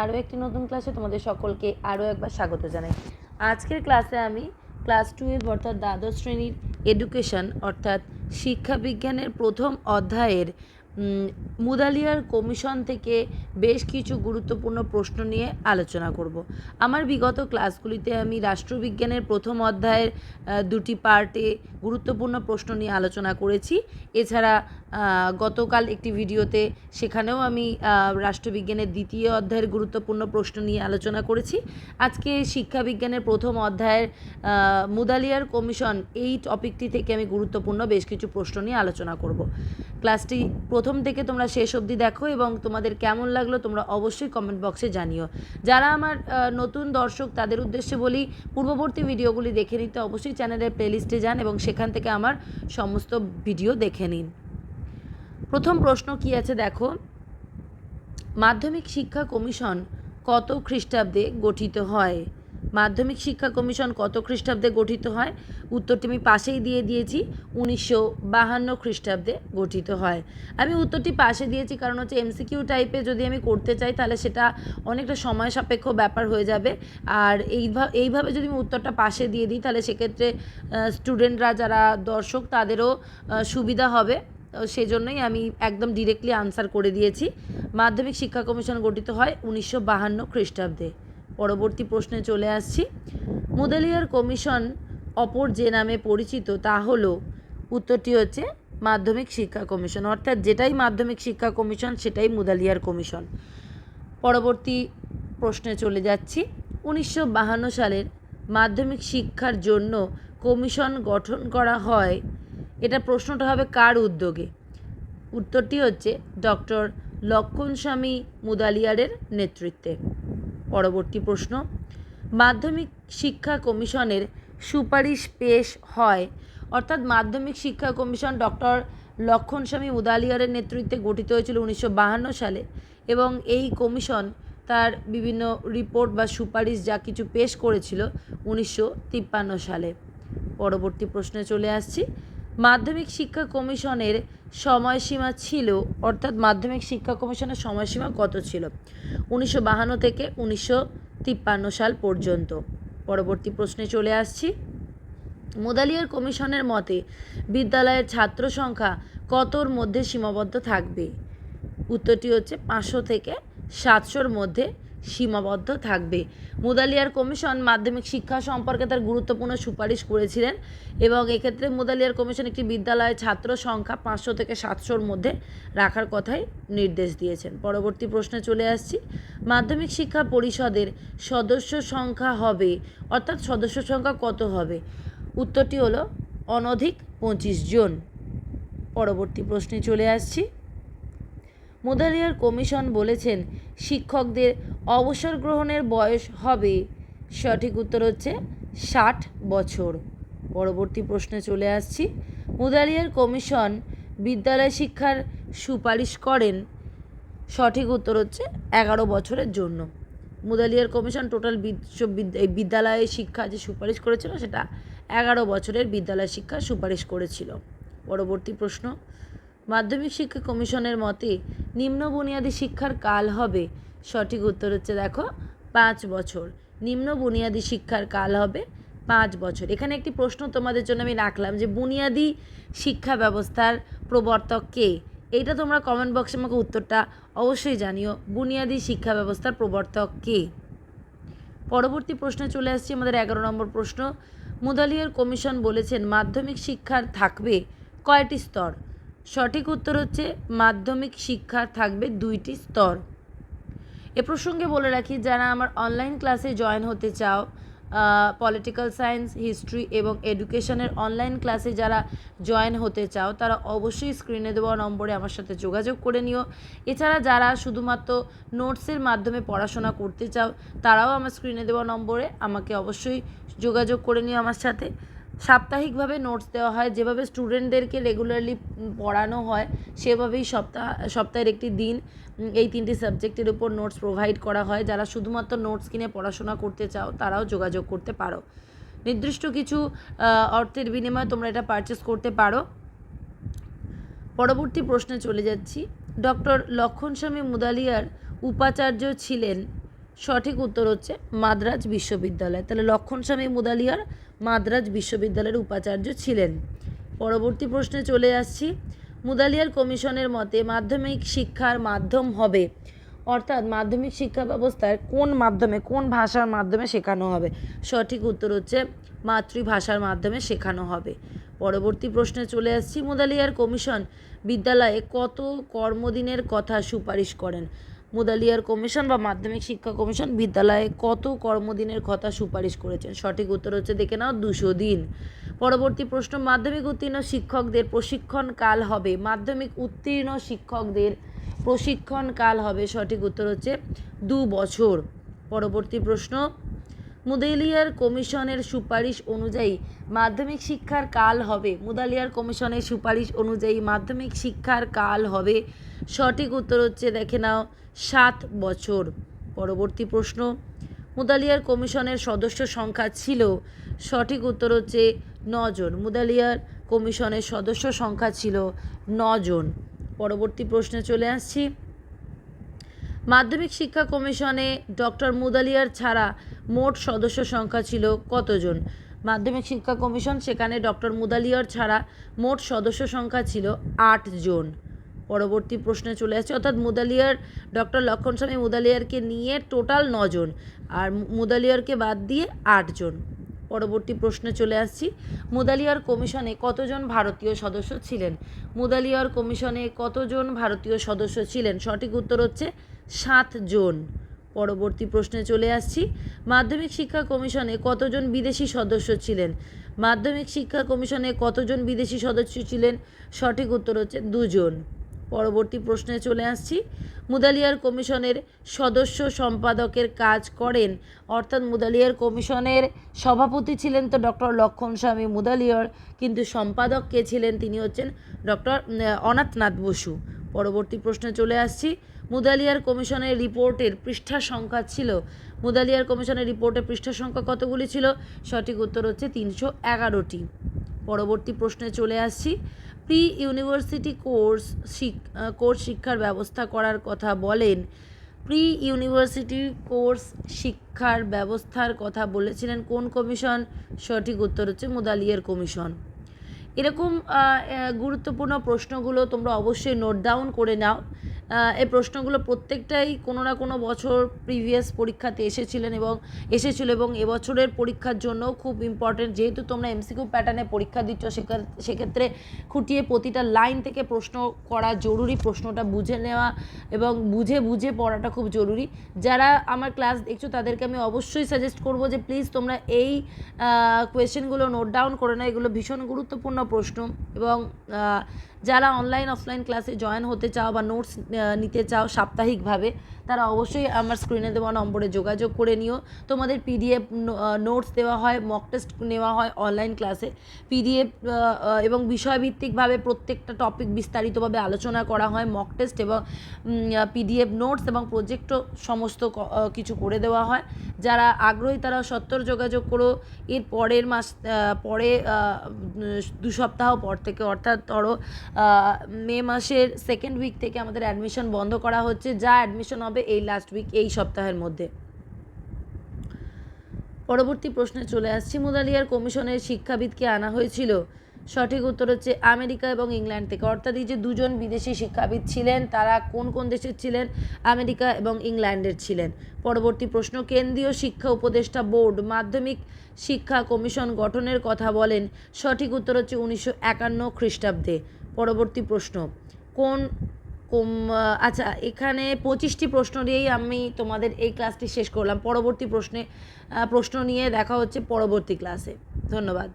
আরও একটি নতুন ক্লাসে তোমাদের সকলকে আরও একবার স্বাগত জানাই। আজকের ক্লাসে আমি ক্লাস টুয়েলভ অর্থাৎ দ্বাদশ শ্রেণির এডুকেশন অর্থাৎ শিক্ষা বিজ্ঞানের প্রথম অধ্যায়ের মুদালিয়ার কমিশন থেকে বেশ কিছু গুরুত্বপূর্ণ প্রশ্ন নিয়ে আলোচনা করব। আমার বিগত ক্লাসগুলিতে আমি রাষ্ট্রবিজ্ঞানের প্রথম অধ্যায়ের দুটি পার্টে গুরুত্বপূর্ণ প্রশ্ন নিয়ে আলোচনা করেছি। এছাড়া গতকাল একটি ভিডিওতে সেখানেও আমি রাষ্ট্রবিজ্ঞানের দ্বিতীয় অধ্যায়ের গুরুত্বপূর্ণ প্রশ্ন নিয়ে আলোচনা করেছি। আজকে শিক্ষাবিজ্ঞানের প্রথম অধ্যায়ের মুদালিয়ার কমিশন এই টপিকটি থেকে আমি গুরুত্বপূর্ণ বেশ কিছু প্রশ্ন নিয়ে আলোচনা করব। ক্লাসটি প্রথম থেকে তোমরা শেষ অবধি দেখো এবং তোমাদের কেমন লাগল তোমরা অবশ্যই কমেন্ট বক্সে জানিও। যারা আমার নতুন দর্শক, তাদের উদ্দেশ্যে বলি, পূর্ববর্তী ভিডিওগুলি দেখে নিতে অবশ্যই চ্যানেলের প্লেলিস্টে যান এবং সেখান থেকে আমার সমস্ত ভিডিও দেখে নিন। প্রথম প্রশ্ন কি আছে দেখো? মাধ্যমিক শিক্ষা কমিশন কত খ্রিস্টাব্দে গঠিত হয়? মাধ্যমিক শিক্ষা কমিশন কত খ্রিস্টাব্দে গঠিত হয়? উত্তরটি আমি পাশেই দিয়ে দিয়েছি, উনিশশো বাহান্ন খ্রিস্টাব্দে গঠিত হয়। আমি উত্তরটি পাশে দিয়েছি কারণ হচ্ছে এমসিকিউ টাইপে যদি আমি করতে চাই তাহলে সেটা অনেকটা সময় সাপেক্ষ ব্যাপার হয়ে যাবে। আর এইভাবে এইভাবে যদি আমি উত্তরটা পাশে দিয়ে দিই তাহলে সেক্ষেত্রে স্টুডেন্টরা যারা দর্শক তাদেরও সুবিধা হবে। সেজন্যই আমি একদম ডিরেক্টলি আনসার করে দিয়েছি। মাধ্যমিক শিক্ষা কমিশন গঠিত হয় উনিশশো বাহান্ন খ্রিস্টাব্দে। পরবর্তী প্রশ্নে চলে আসছি। মুদালিয়ার কমিশন অপর যে নামে পরিচিত তা হলো, উত্তরটি হচ্ছে মাধ্যমিক শিক্ষা কমিশন। অর্থাৎ যেটাই মাধ্যমিক শিক্ষা কমিশন, সেটাই মুদালিয়ার কমিশন। পরবর্তী প্রশ্নে চলে যাচ্ছি। উনিশশো বাহান্ন সালের মাধ্যমিক শিক্ষার জন্য কমিশন গঠন করা হয় এটা প্রশ্নটা হবে কার উদ্যোগে? উত্তরটি হচ্ছে ডক্টর লক্ষণ স্বামী মুদালিয়ারের নেতৃত্বে। পরবর্তী প্রশ্ন, মাধ্যমিক শিক্ষা কমিশনের সুপারিশ পেশ হয়, অর্থাৎ মাধ্যমিক শিক্ষা কমিশন ডক্টর লক্ষণ স্বামী মুদালিয়ারের নেতৃত্বে গঠিত হয়েছিল উনিশশো সালে এবং এই কমিশন তার বিভিন্ন রিপোর্ট বা সুপারিশ যা কিছু পেশ করেছিল উনিশশো তিপ্পান্ন সালে। পরবর্তী প্রশ্নে চলে আসছি। মাধ্যমিক শিক্ষা কমিশনের সময়সীমা ছিল, অর্থাৎ মাধ্যমিক শিক্ষা কমিশনের সময়সীমা কত ছিল? উনিশশো বাহান্ন থেকে উনিশশো তিপ্পান্ন সাল পর্যন্ত। পরবর্তী প্রশ্নে চলে আসছি। মোদালিয়ার কমিশনের মতে, বিদ্যালয়ের ছাত্র সংখ্যা কতর মধ্যে সীমাবদ্ধ থাকবে? উত্তরটি হচ্ছে পাঁচশো থেকে সাতশোর মধ্যে সীমাবদ্ধ থাকবে। মুদালিয়ার কমিশন মাধ্যমিক শিক্ষা সম্পর্কে তার গুরুত্বপূর্ণ সুপারিশ করেছিলেন এবং এক্ষেত্রে মুদালিয়ার কমিশন একটি বিদ্যালয়ে ছাত্র সংখ্যা পাঁচশো থেকে সাতশোর মধ্যে রাখার কথাই নির্দেশ দিয়েছেন। পরবর্তী প্রশ্নে চলে আসছি। মাধ্যমিক শিক্ষা পরিষদের সদস্য সংখ্যা হবে, অর্থাৎ সদস্য সংখ্যা কত হবে? উত্তরটি হলো অনধিক পঁচিশ জন। পরবর্তী প্রশ্নে চলে আসছি। মুদালিয়ার কমিশন বলেছেন, শিক্ষকদের অবসর গ্রহণের বয়স হবে। সঠিক উত্তর হচ্ছে ষাট বছর। পরবর্তী প্রশ্নে চলে আসছি। মুদালিয়ার কমিশন বিদ্যালয় শিক্ষার সুপারিশ করেন। সঠিক উত্তর হচ্ছে এগারো বছরের জন্য। মুদালিয়ার কমিশন টোটাল বিদ্যালয়ে শিক্ষা যে সুপারিশ করেছিল, সেটা এগারো বছরের বিদ্যালয় শিক্ষা সুপারিশ করেছিল। পরবর্তী প্রশ্ন মাধ্যমিক শিক্ষা কমিশনের মতে নিম্ন বুনিয়াদী শিক্ষার কাল হবে, সঠিক উত্তর হচ্ছে দেখো পাঁচ বছর। নিম্ন বুনিয়াদী শিক্ষার কাল হবে পাঁচ বছর। এখানে একটি প্রশ্ন তোমাদের জন্য আমি রাখলাম যে বুনিয়াদী শিক্ষা ব্যবস্থার প্রবর্তক কে? এইটা তোমরা কমেন্ট বক্সে আমাকে উত্তরটা অবশ্যই জানিও। বুনিয়াদী শিক্ষা ব্যবস্থার প্রবর্তক কে? পরবর্তী প্রশ্নে চলে আসছি আমাদের এগারো নম্বর প্রশ্ন। মুদালিয়ার কমিশন বলেছেন, মাধ্যমিক শিক্ষার থাকবে কয়টি স্তর? সঠিক উত্তর হচ্ছে মাধ্যমিক শিক্ষার থাকবে দুইটি স্তর। এ প্রসঙ্গে বলে রাখি, যারা আমার অনলাইন ক্লাসে জয়েন হতে চাও পলিটিক্যাল সায়েন্স হিস্ট্রি এবং এডুকেশনের অনলাইন ক্লাসে যারা জয়েন হতে চাও, তারা অবশ্যই স্ক্রিনে দেওয়া নম্বরে আমার সাথে যোগাযোগ করে নিও। এছাড়া যারা শুধুমাত্র নোটসের মাধ্যমে পড়াশোনা করতে চাও, তারাও আমার স্ক্রিনে দেওয়া নম্বরে আমাকে অবশ্যই যোগাযোগ করে নিও আমার সাথে। সাপ্তাহিকভাবে নোটস দেওয়া হয়, যেভাবে স্টুডেন্টদেরকে রেগুলারলি পড়ানো হয়, সেভাবেই সপ্তাহ, সপ্তাহের একটি দিন এই তিনটি সাবজেক্টের উপর নোটস প্রোভাইড করা হয়। যারা শুধুমাত্র নোটস কিনে পড়াশোনা করতে চাও, তারাও যোগাযোগ করতে পারো। নির্দিষ্ট কিছু অর্থের বিনিময়ে তোমরা এটা পারচেস করতে পারো। পরবর্তী প্রশ্নে চলে যাচ্ছি। ডক্টর লক্ষণ স্বামী মুদালিয়ার উপাচার্য ছিলেন। সঠিক উত্তর হচ্ছে মাদ্রাজ বিশ্ববিদ্যালয়। তাহলে লক্ষণ স্বামী মুদালিয়ার মাদ্রাজ বিশ্ববিদ্যালয়ের উপাচার্য ছিলেন। পরবর্তী প্রশ্নে চলে আসছি। মুদালিয়ার কমিশনের মতে মাধ্যমিক শিক্ষার মাধ্যম হবে। অর্থাৎ মাধ্যমিক শিক্ষা ব্যবস্থায় কোন মাধ্যমে, কোন ভাষার মাধ্যমে শেখানো হবে? সঠিক উত্তর হচ্ছে মাতৃভাষার মাধ্যমে শেখানো হবে। পরবর্তী প্রশ্নে চলে আসছি। মুদালিয়ার কমিশন বিদ্যালয়ে কত কর্মদিনের কথা সুপারিশ করেন? মুদালিয়ার কমিশন বা মাধ্যমিক শিক্ষা কমিশন বিদ্যালয়ে কত কর্মদিনের কথা সুপারিশ করেছেন? সঠিক উত্তর হচ্ছে দেখে নাও, দুশো দিন। পরবর্তী প্রশ্ন, মাধ্যমিক উত্তীর্ণ শিক্ষকদের প্রশিক্ষণ কাল হবে? মাধ্যমিক উত্তীর্ণ শিক্ষকদের প্রশিক্ষণ কাল হবে। সঠিক উত্তর হচ্ছে দু বছর। পরবর্তী প্রশ্ন, মুদালিয়ার কমিশনের সুপারিশ অনুযায়ী মাধ্যমিক শিক্ষার কাল হবে? মুদালিয়ার কমিশনের সুপারিশ অনুযায়ী মাধ্যমিক শিক্ষার কাল হবে? সঠিক উত্তর হচ্ছে, দেখে নাও, সাত বছর। পরবর্তী প্রশ্ন, মুদালিয়ার কমিশনের সদস্য সংখ্যা ছিল, সঠিক উত্তর হচ্ছে নজন। মুদালিয়ার কমিশনের সদস্য সংখ্যা ছিল নজন। পরবর্তী প্রশ্নে চলে আসছি। মাধ্যমিক শিক্ষা কমিশনে ডক্টর মুদালিয়ার ছাড়া মোট সদস্য সংখ্যা ছিল কতজন? মাধ্যমিক শিক্ষা কমিশন, সেখানে ডক্টর মুদালিয়ার ছাড়া মোট সদস্য সংখ্যা ছিল আটজন। পরবর্তী প্রশ্নে চলে আসছে। অর্থাৎ মুদালিয়ার ডক্টর লক্ষণ স্বামী মুদালিয়ারকে নিয়ে টোটাল নজন আর মুদালিয়ারকে বাদ দিয়ে আটজন। পরবর্তী প্রশ্নে চলে আসছি। মুদালিয়ার কমিশনে কতজন ভারতীয় সদস্য ছিলেন? মুদালিয়ার কমিশনে কতজন ভারতীয় সদস্য ছিলেন? সঠিক উত্তর হচ্ছে সাতজন। পরবর্তী প্রশ্নে চলে আসছি। মাধ্যমিক শিক্ষা কমিশনে কতজন বিদেশি সদস্য ছিলেন? মাধ্যমিক শিক্ষা কমিশনে কতজন বিদেশি সদস্য ছিলেন? সঠিক উত্তর হচ্ছে দুজন। পরবর্তী প্রশ্নে চলে আসছি। মুদালিয়ার কমিশনের সদস্য সম্পাদকের কাজ করেন, অর্থাৎ মুদালিয়ার কমিশনের সভাপতি ছিলেন তো ডক্টর লক্ষণ স্বামী মুদালিয়ার, কিন্তু সম্পাদক কে ছিলেন তিনি হচ্ছেন ডক্টর অনাথনাথ বসু। পরবর্তী প্রশ্নে চলে আসছি। মুদালিয়ার কমিশনের রিপোর্টের পৃষ্ঠা সংখ্যা ছিল, মুদালিয়ার কমিশনের রিপোর্টের পৃষ্ঠা সংখ্যা কতগুলি ছিল? সঠিক উত্তর হচ্ছে তিনশো এগারোটি। পরবর্তী প্রশ্নে চলে আসছি। প্রি ইউনিভার্সিটি কোর্স কোর্স শিক্ষার ব্যবস্থা করার কথা বলেন। প্রি ইউনিভার্সিটি কোর্স শিক্ষার ব্যবস্থার কথা বলেছিলেন কোন কমিশন? সঠিক উত্তর হচ্ছে মুদালিয়ার কমিশন। এরকম গুরুত্বপূর্ণ প্রশ্নগুলো তোমরা অবশ্যই নোট ডাউন করে নাও। এই প্রশ্নগুলো প্রত্যেকটাই কোনো না কোনো বছর প্রিভিয়াস পরীক্ষাতে এসেছিলেন এবং এসেছিল এবং এবছরের পরীক্ষার জন্য খুব ইম্পর্টেন্ট যেহেতু তোমরা এমসিকিউ প্যাটার্নে পরীক্ষা দিচ্ছ সেক্ষেত্রে খুঁটিয়ে প্রতিটা লাইন থেকে প্রশ্ন করা জরুরি, প্রশ্নটা বুঝে নেওয়া এবং বুঝে বুঝে পড়াটা খুব জরুরি। যারা আমার ক্লাস দেখছ, তাদেরকে আমি অবশ্যই সাজেস্ট করব যে প্লিজ তোমরা এই কোয়েশ্চেনগুলো নোট ডাউন করে নাও। এগুলো ভীষণ গুরুত্বপূর্ণ প্রশ্ন এবং যারা অনলাইন অফলাইন ক্লাসে জয়েন হতে চাও বা নোটস নিতে চাও সাপ্তাহিকভাবে, তারা অবশ্যই আমার স্ক্রিনে দেওয়া নম্বরে যোগাযোগ করে নিও। তোমাদের পিডিএফ নোটস দেওয়া হয় মক টেস্ট নেওয়া হয় অনলাইন ক্লাসে পিডিএফ এবং বিষয়ভিত্তিকভাবে প্রত্যেকটা টপিক বিস্তারিতভাবে আলোচনা করা হয় মক টেস্ট এবং পিডিএফ নোটস এবং প্রজেক্টও সমস্ত কিছু করে দেওয়া হয়। যারা আগ্রহী তারা সত্তর যোগাযোগ করো। এর পরের মাস পরে দু সপ্তাহ পর থেকে, অর্থাৎ ধরো মে মাসের সেকেন্ড উইক থেকে আমাদের অ্যাডমিশন বন্ধ করা হচ্ছে, যা অ্যাডমিশন হবে এই লাস্ট উইক এই সপ্তাহের মধ্যে। পরবর্তী প্রশ্নে চলে আসছি। মুদালিয়ার কমিশনের শিক্ষাবিদকে আনা হয়েছিল। সঠিক উত্তর হচ্ছে আমেরিকা এবং ইংল্যান্ড থেকে। অর্থাৎ এই যে দুজন বিদেশি শিক্ষাবিদ ছিলেন, তারা কোন কোন দেশের ছিলেন? আমেরিকা এবং ইংল্যান্ডের ছিলেন। পরবর্তী প্রশ্ন, কেন্দ্রীয় শিক্ষা উপদেষ্টা বোর্ড মাধ্যমিক শিক্ষা কমিশন গঠনের কথা বলেন। সঠিক উত্তর হচ্ছে উনিশশো একান্ন খ্রিস্টাব্দে। পরবর্তী প্রশ্ন, কোন কোম আচ্ছা এখানে পঁচিশটি প্রশ্ন দিয়েই আমি তোমাদের এই ক্লাসটি শেষ করলাম। পরবর্তী প্রশ্নে প্রশ্ন নিয়ে দেখা হচ্ছে পরবর্তী ক্লাসে। ধন্যবাদ।